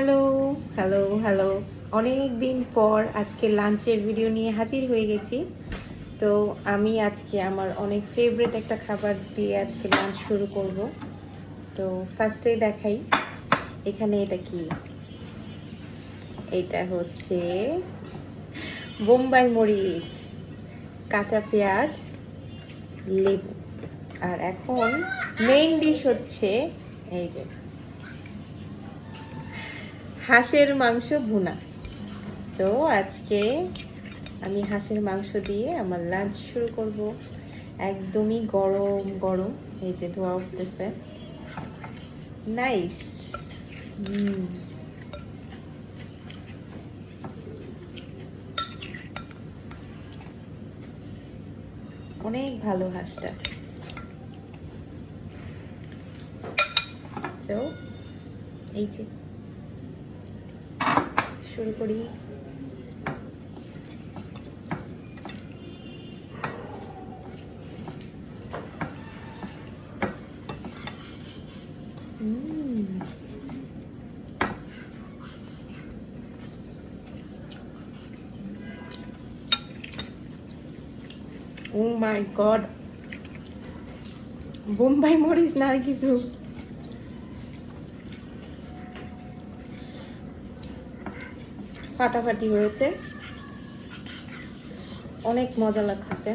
Hello hello hello অনেক দিন পর আজকে লাঞ্চের ভিডিও নিয়ে হাজির হয়ে গেছি। তো আমি আজকে আমার অনেক ফেভারিট একটা খাবার দিয়ে আজকে লাঞ্চ শুরু করব। তো ফার্স্টেই দেখাই, এখানে এটা কি? এটা হচ্ছে বোম্বাই মরিচ, কাঁচা পেঁয়াজ, লেবু। আর এখন মেইন ডিশ হচ্ছে, এই যে হাঁসের মাংস ভুনা। তো আজকে আমি হাঁসের মাংস দিয়ে আমার লাঞ্চ শুরু করব। একদমই গরম গরম, এই যে ধোয়া উঠতেছে। নাইস অনেক ভালো হাঁসটা। এই যে। শুরু করি। ও মাই গড। বোম্বাই মরিচ না কিছু ফাটাফাটি হয়েছে। অনেক মজা লাগতেছে।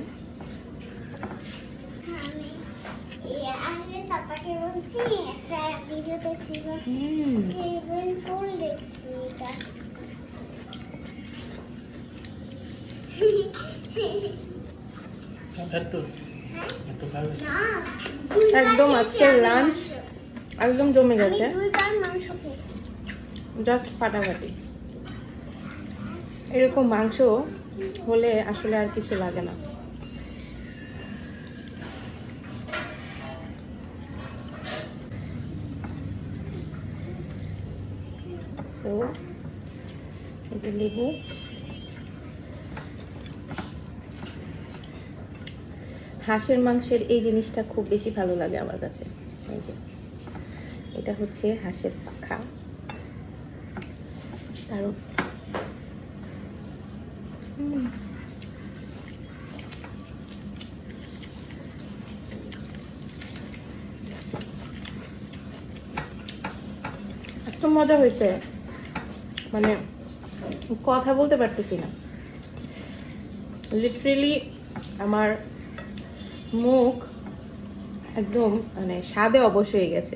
একদম আজকের লাঞ্চ একদম জমে গেছে। জাস্ট ফাটাফাটি। এরকম মাংস হলে আসলে আর কিছু লাগে না। যে লেবু। হাঁসের মাংসের এই জিনিসটা খুব বেশি ভালো লাগে আমার কাছে। এই যে, এটা হচ্ছে হাঁসের পাখা। হুম। এত মজা হয়েছে। মানে কথা বলতে পারতেছি না। লিটারেলি আমার মুখ একদম মানে স্বাদে অবশ হয়ে গেছে।